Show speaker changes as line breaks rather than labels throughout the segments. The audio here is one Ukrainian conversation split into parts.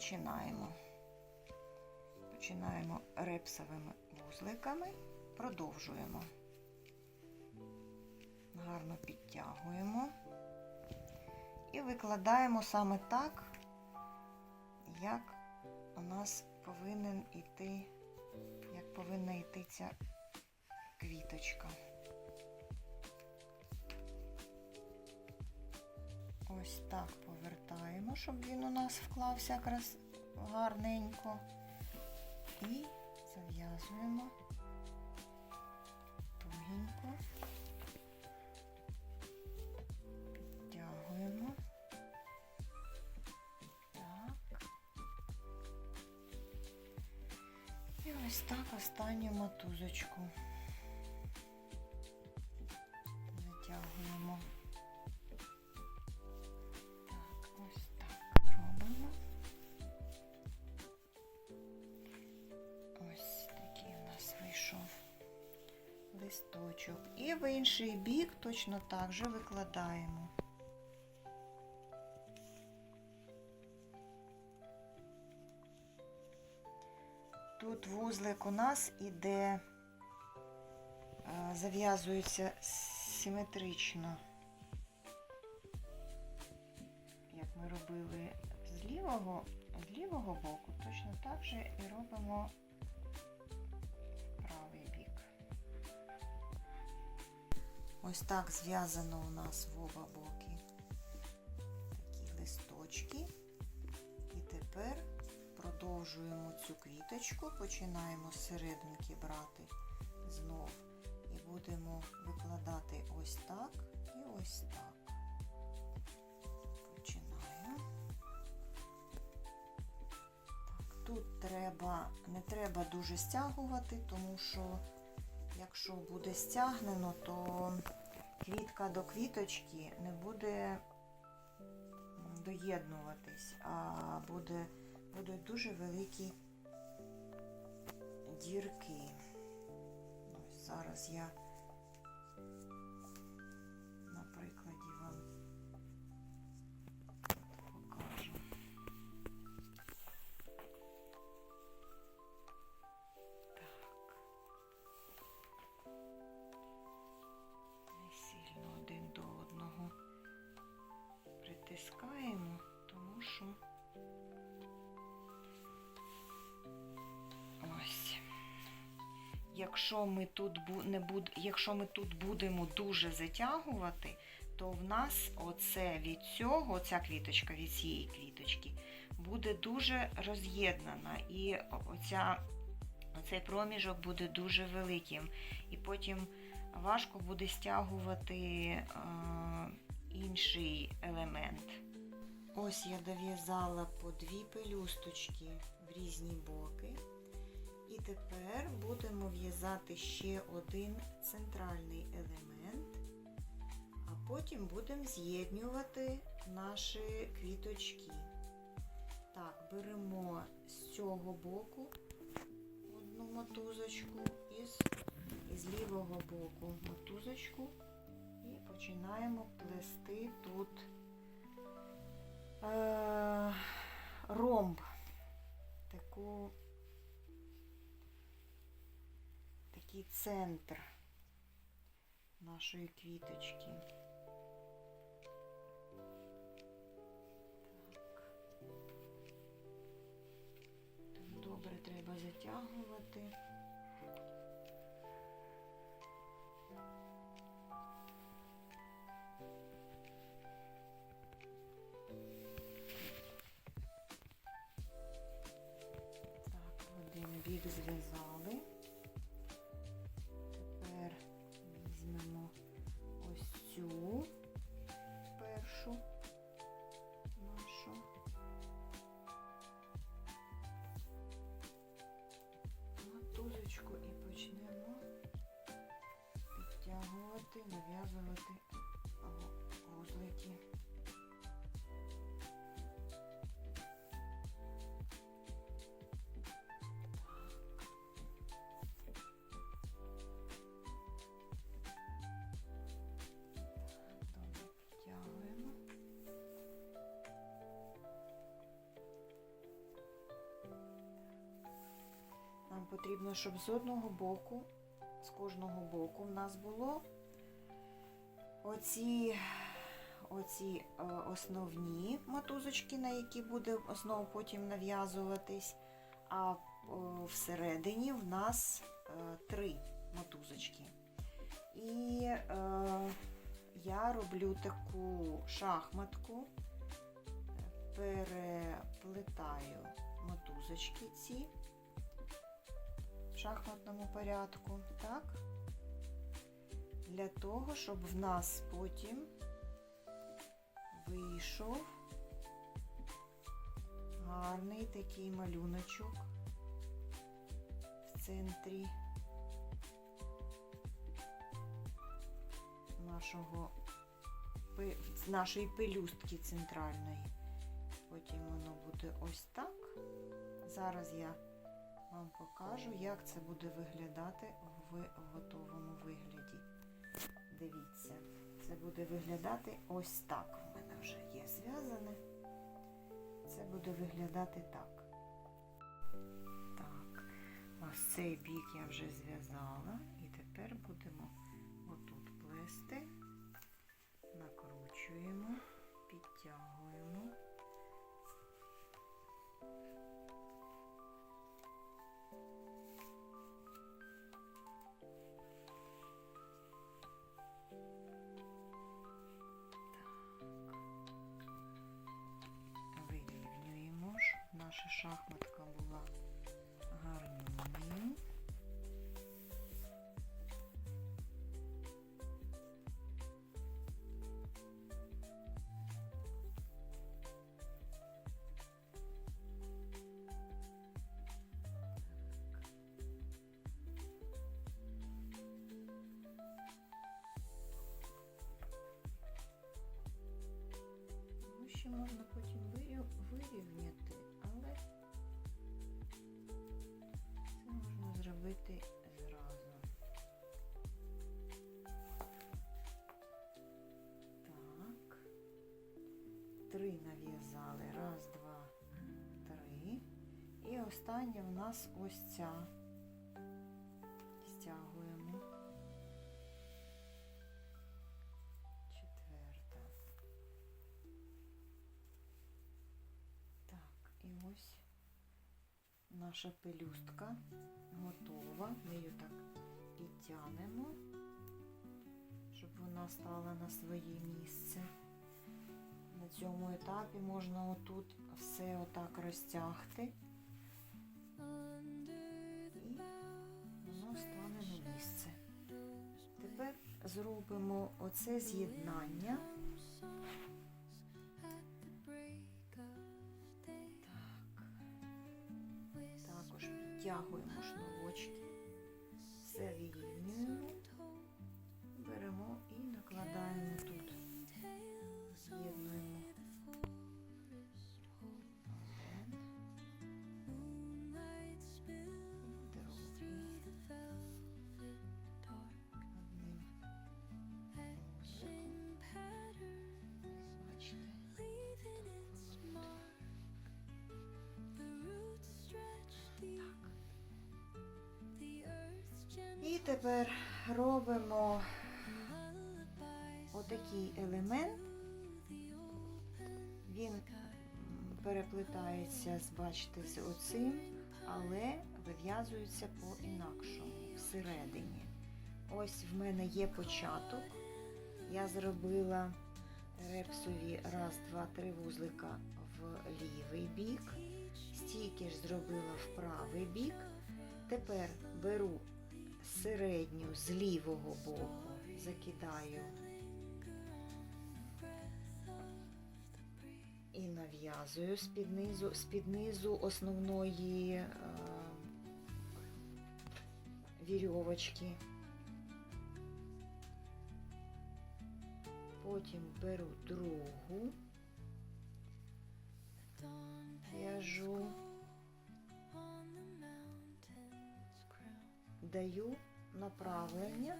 починаємо. Починаємо репсовими вузликами, продовжуємо. Гарно підтягуємо і викладаємо саме так, як у нас повинен іти, як повинна йти ця квіточка. Ось так повертаємо, щоб він у нас вклався якраз гарненько. І зав'язуємо тугенько, підтягуємо. Так. І ось так останню мотузочку І в інший бік точно так же викладаємо. Тут вузлик у нас іде, е, зав'язується симетрично, як ми робили з лівого, з лівого боку, точно так же і робимо Ось так зв'язано у нас в оба боки такі листочки. І тепер продовжуємо цю квіточку, починаємо з серединки брати знов і будемо викладати ось так і ось так. Починаємо. Тут треба, не треба дуже стягувати, тому що якщо буде стягнено, то квітка до квіточки не буде доєднуватись, а буде, будуть дуже великі дірки. Ось зараз я Якщо ми тут не буд... якщо ми тут будемо дуже затягувати, то в нас оце від цього, ця квіточка від цієї квіточки, буде дуже роз'єднана. І оця, оцей проміжок буде дуже великим. І потім важко буде стягувати е, інший елемент. Ось я дов'язала по дві пелюсточки в різні боки. І тепер будемо в'язати ще один центральний елемент, а потім будемо з'єднювати наші квіточки. Так, беремо з цього боку одну мотузочку і з, і з лівого боку мотузочку і починаємо плести тут е, ромб. Таку такий центр нашої квіточки. Так. Добре треба затягувати. Так, один бік зв'язали. Потрібно, щоб з одного боку, з кожного боку в нас було оці, оці е, основні мотузочки, на які буде знову потім нав'язуватись, а е, всередині в нас е, три мотузочки. І е, я роблю таку шахматку, переплетаю мотузочки ці шахматному порядку, так? Для того, щоб в нас потім вийшов гарний такий малюночок в центрі нашого нашої пелюстки центральної. Потім воно буде ось так. Зараз я вам покажу, як це буде виглядати в готовому вигляді. Дивіться, це буде виглядати ось так. У мене вже є зв'язане. Це буде виглядати так. Так, ось цей бік я вже зв'язала, і тепер будемо отут плести, накручуємо, Можна потім вирівняти, але це можна зробити зразу. Так. Три нав'язали. Раз, два, три. І остання в нас ось ця. Наша пелюстка готова. Ми її так підтягнемо, щоб вона стала на своє місце. На цьому етапі можна отут все отак розтягти. Місце. Тепер зробимо оце з'єднання. Підтягуємо шнурочки, тепер робимо отакий елемент. Він переплетається, бачите, з оцим, але вив'язується по-інакшому всередині. Ось в мене є початок. Я зробила репсові раз, два, три вузлика в лівий бік, стільки ж зробила в правий бік. Тепер беру середню з лівого боку, закидаю. І нав'язую з-під низу, основної е, вірьовочки. Потім беру другу, в'яжу, даю направлення.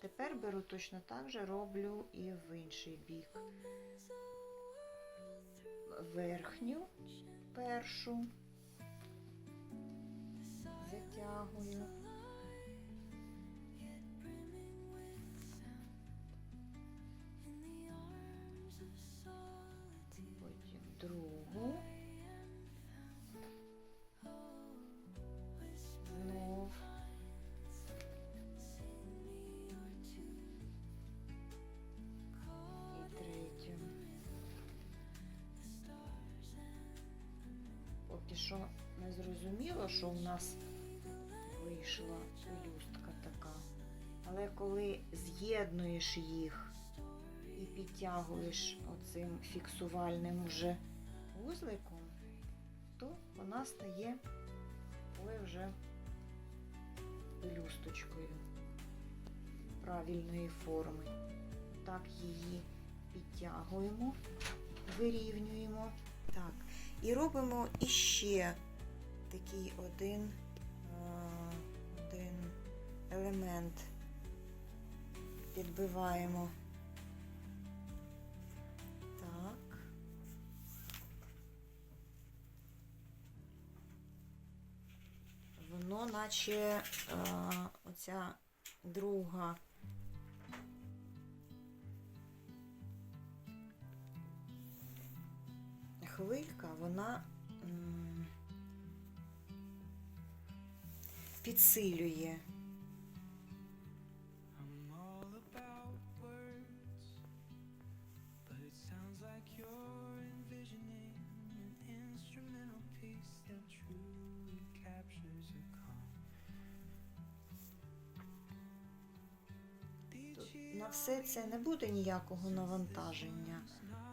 Тепер беру точно так же, роблю і в інший бік. Верхню першу затягую. Потім другу. Що не зрозуміло, що у нас вийшла пелюстка така. Але коли з'єднуєш їх і підтягуєш оцим фіксувальним вже вузликом, то вона стає ой вже пелюсточкою правильної форми. Так її підтягуємо, вирівнюємо. Так, і робимо іще такий один, один елемент. Підбиваємо. Так. Воно наче оця друга
a calm.
Тут на все це не буде ніякого навантаження,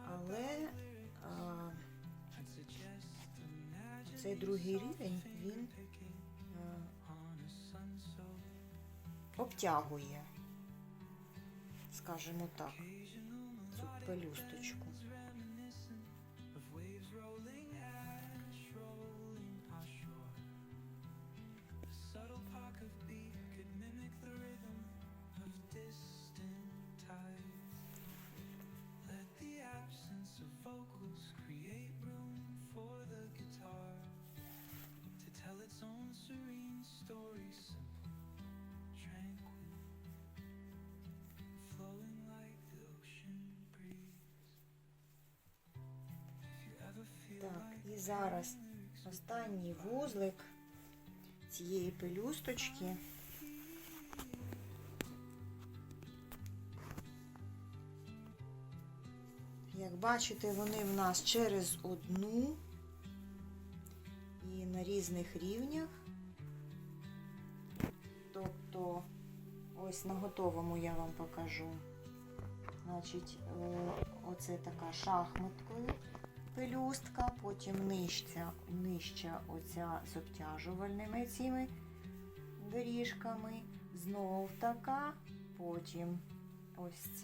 але цей другий рівень він
sun-soaked
обтягує, скажімо так, цю пелюсточку. Зараз останній вузлик цієї пелюсточки. Як бачите, вони в нас через одну і на різних рівнях. Тобто, ось на готовому я вам покажу. Значить, е, оце така шахматкою пелюстка, потім нижча, нижча оця з обтяжувальними цими доріжками, знов така, потім ось